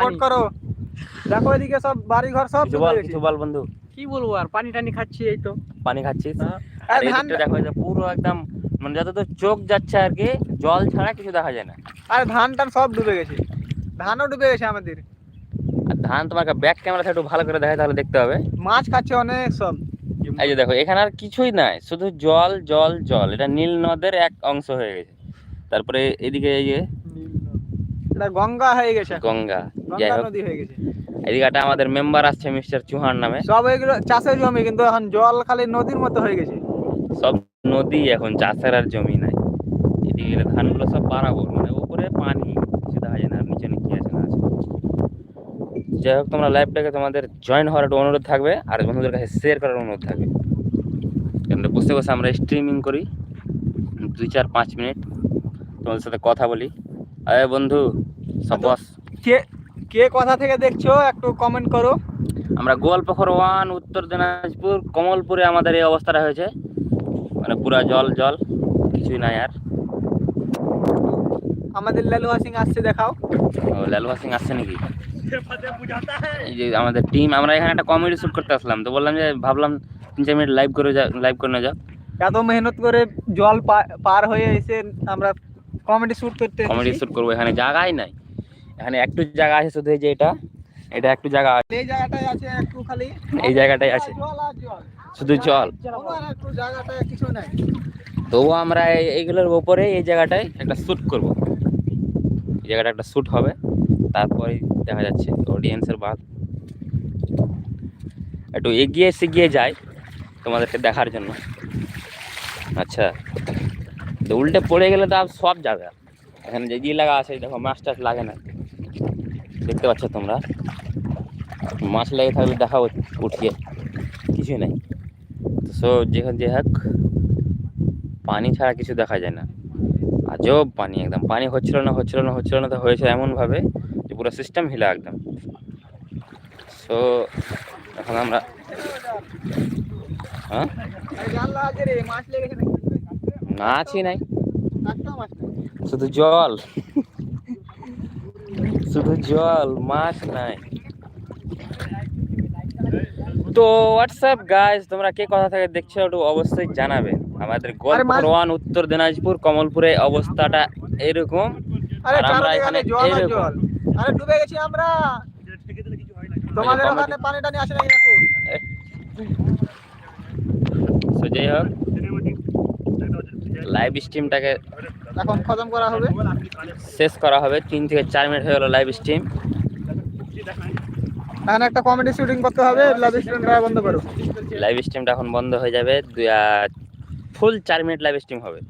Support করো। দেখো এদিকে সব বাড়ি ঘর সব কিছু ডুবে বল। কিছু বল বন্ধু। কি বলব আর? পানি টানি খাচ্ছি এই তো। পানি খাচ্ছিস? হ্যাঁ। আর ধান দেখো যে পুরো একদম মানে যত তো চোখ যাচ্ছে আর কি জল ছাড়া কিছু দেখা যায় না। আর ধান টান সব ডুবে গেছে। ধানও ডুবে গেছে আমাদের। আর ধান তোমাকে ব্যাক ক্যামেরা একটু ভালো করে দেখায় তাহলে দেখতে হবে। মাছ খাচ্ছে অনেক সব। এই যে দেখো এখানে আর কিছুই নাই শুধু জল জল জল। এটা নীল নদের এক অংশ হয়ে গেছে। তারপরে এদিকে এই যে এটা গঙ্গা হয়ে গেছে। গঙ্গা যাই হোক। নদী হয়ে গেছে। এদিকে একটা আমাদের মেম্বার আসছে মিস্টার চৌহান নামে। সব এগুলো চাষের জমি কিন্তু এখন জল খালি নদীর মতো হয়ে গেছে। সব নদী এখন চাষের আর জমি নাই। এদিকে গেলে ধানগুলো সব বাড়াবো মানে উপরে পানি দেখা যায় না নিচে আছে না যাই হোক তোমরা লাইভটাকে তোমাদের জয়েন হওয়ার একটা অনুরোধ থাকবে আর বন্ধুদের কাছে শেয়ার করার অনুরোধ থাকবে। কারণ বসে বসে আমরা স্ট্রিমিং করি দুই চার পাঁচ মিনিট তোমাদের সাথে কথা বলি। আরে বন্ধু সব কে কে কথা থেকে দেখছ একটু কমেন্ট করো। আমরা গোয়ালপোখর ওয়ান উত্তর দিনাজপুর কমলপুরে আমাদের এই অবস্থাটা হয়েছে। মানে পুরা জল জল কিছুই নাই আর। আমাদের লালুয়া সিং আসছে দেখাও। ও লালুয়া সিং আসছে নাকি? এই যে আমাদের টিম আমরা এখানে একটা কমেডি শুট করতে আসলাম। তো বললাম যে ভাবলাম তিন চার মিনিট লাইভ করে যা লাইভ করে না যাও এত মেহনত করে জল পার হয়ে এসে আমরা কমেডি শুট করতে কমেডি। শুট করব এখানে জায়গাই নাই। এখানে একটু জায়গা আছে শুধু এই যে এটা। এটা একটু জায়গা আছে। এই জায়গাটাই আছে একটু খালি। এই জায়গাটাই আছে। শুধু জল। একটু জায়গাটায় কিছু নাই। তবুও আমরা এই- এইগুলোর উপরে এই জায়গাটায় একটা শ্যুট করব। এই জায়গাটা একটা শ্যুট হবে। তারপরে দেখা যাচ্ছে অডিয়েন্সের বাদ। একটু এগিয়ে এসে সেগিয়ে যাই তোমাদেরকে দেখার জন্য। আচ্ছা। তো উল্টে পড়ে গেলে তো আর সব যাবে। এখানে যে ই লাগা আছে দেখো মাছ টাছ লাগে না। দেখতে পাচ্ছ তোমরা? মাছ লেগে থাকলে দেখা উঠিয়ে কিছুই নাই। তো সো যেখানে যে হোক পানি ছাড়া কিছু দেখা যায় না। আজব পানি একদম। পানি হচ্ছিল না হচ্ছিল না হচ্ছিল না, তো হয়েছে এমনভাবে যে পুরো সিস্টেম হিলা একদম। সো এখন আমরা হ্যাঁ? আরে জানলা আছে রে মাছ লেগেছে নাকি না আছি নাই একটা মাছ নাই। শুধু জল। শুধু জল মাছ নাই। তো হোয়াটসঅ্যাপ গাইস তোমরা কে কথা থেকে দেখছ একটু অবশ্যই জানাবে। আমাদের গোয়ালপুর উত্তর দিনাজপুর কমলপুরে অবস্থাটা এরকম। আর আমরা এখানে এরকম। আরে ডুবে গেছি আমরা। তোমাদের ওখানে পানি টানি আসে নাকি দেখো তো যাই হোক লাইভ স্ট্রিমটাকে এখন খতম করা হবে? শেষ করা হবে। তিন থেকে চার মিনিট হয়ে গেলো লাইভ স্ট্রিম এখন একটা কমেডি শুটিং করতে হবে লাভ স্টুডেন্টরা বন্ধ করো। লাইভ স্ট্রিমটা এখন বন্ধ হয়ে যাবে। দুই ফুল চার মিনিট লাইভ স্ট্রিম হবে।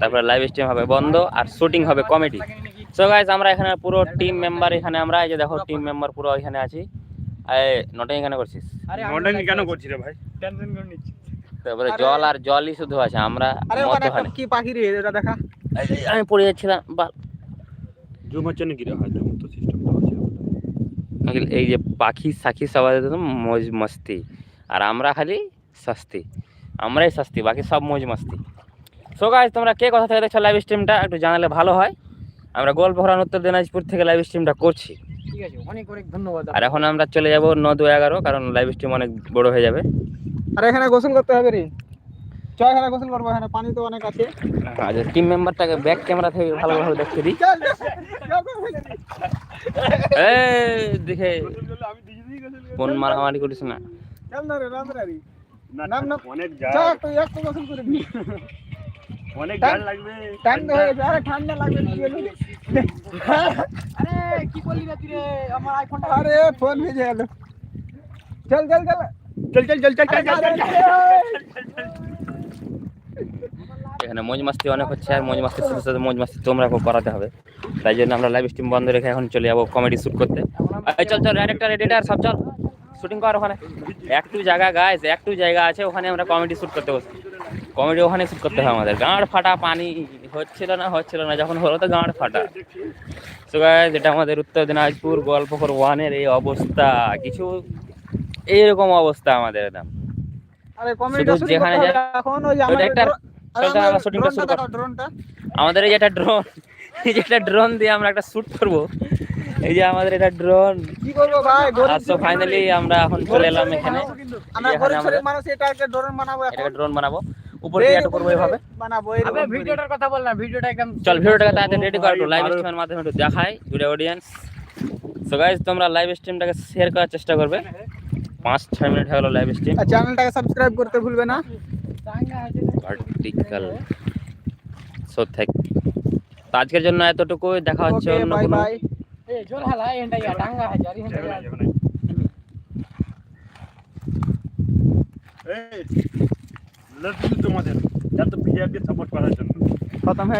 তারপরে লাইভ স্ট্রিম হবে বন্ধ আর শুটিং হবে কমেডি সো গাইজ আমরা এখানে পুরো টিম মেম্বার এখানে আমরা এই যে দেখো টিম মেম্বার পুরো এখানে আছি। এই নটাই এখানে করছিস? মডার্ন কেন করছি রে ভাই? টেনশন করে নিচ্ছি। তারপরে জল আর জলই শুধু আছে আমরা আরে ওখানে কি পাখি রে এটা দেখা। আমি পড়ে যাচ্ছিলাম বা জুম হচ্ছে নাকি জুম তো সিস্টেমটা আছে এই যে পাখি সাখি সবাই মজ মস্তি। আর আমরা খালি শাস্তি আমরাই শাস্তি বাকি সব মজ মস্তি। সো গাইজ তোমরা কে কথা থেকে দেখছ লাইভ স্ট্রিমটা একটু জানালে ভালো হয়। আমরা গল্প হরান উত্তর দিনাজপুর থেকে লাইভ স্ট্রিমটা করছি। ঠিক আছে অনেক অনেক ধন্যবাদ আর এখন আমরা চলে যাব ন দু এগারো কারণ লাইভ স্ট্রিম অনেক বড় হয়ে যাবে। আর এখানে গোসল করতে হবে রে। চ এখানে গোসল করব এখানে পানি তো অনেক আছে আর টিম মেম্বারটাকে ব্যাক ক্যামেরা থেকে ভালোভাবে দেখতে দিই। এই দেখে আমি দিদি মারামারি করিস না চল না রে রাম রে না নাম, নাম। অনেক চল জাল একটু একটু গোসল করে অনেক টাইম- লাগবে টাইম তো হয়ে গেছে আরে ঠান্ডা লাগবে কি আরে কি করলি রে তুই আমার আইফোনটা আরে ফোন ভেজে গেল চল চল চল চল চল চল চল চল চল চল এখানে মজ মাস্তি অনেক হচ্ছে আর মজ মাস্তির সাথে সাথে মজ মাস্তি তোমরা করাতে হবে। তাই জন্য আমরা লাইভ স্ট্রিম বন্ধ রেখে এখন চলে যাব কমেডি শ্যুট করতে। চল চল ডাইরেক্টর এডিটার সব চল শুটিং কর ওখানে। একটু জায়গা গাইস একটু জায়গা আছে ওখানে আমরা কমেডি শ্যুট করতে বসি। কমেডি ওখানে শ্যুট করতে হবে আমাদের। গাঁড় ফাটা পানি হচ্ছিল না হচ্ছিল না যখন হলো তো গাঁড় ফাটা। তো গাইস এটা আমাদের উত্তর দিনাজপুর গল্পকর ওয়ানের এই অবস্থা। কিছু এইরকম অবস্থা আমাদের একদম। শুধু যেখানে এখন ওই একটা- আমরা শুটিংটা শুরু কর। দেখাও, ড্রোনটা আমাদের এই যেটা ড্রোন এই যেটা ড্রোন দিয়ে আমরা একটা শুট করব। এই যে আমাদের এটা ড্রোন কি করব ভাই? তো ফাইনালি আমরা এখন চলে এলাম এখানে। আমরা গরিব মানুষ এটা একটা ড্রোন বানাবো এখন। এটাকে ড্রোন বানাবো। উপর দিয়ে একটু করব এইভাবে বানাবো আবে ভিডিওটার কথা বল না ভিডিওটা একদম চল ভিডিওটাকে তাড়াতাড়ি রেডি কর একটু। লাইভ। স্ট্রিমের মাধ্যমে একটু দেখাই ভিডিও অডিয়েন্স সো গাইস তোমরা লাইভ স্ট্রিমটাকে শেয়ার করার চেষ্টা করবে। পাঁচ ছয় মিনিট হয়ে গেল লাইভ স্ট্রিম চ্যানেলটাকে সাবস্ক্রাইব করতে ভুলবে না। ভার্টিক্যাল সো থ্যাংক তো আজকের জন্য এতটুকুই দেখা হচ্ছে অন্য কোনো তোমাদের এত ভিআইপি সাপোর্ট করার জন্য প্রথমে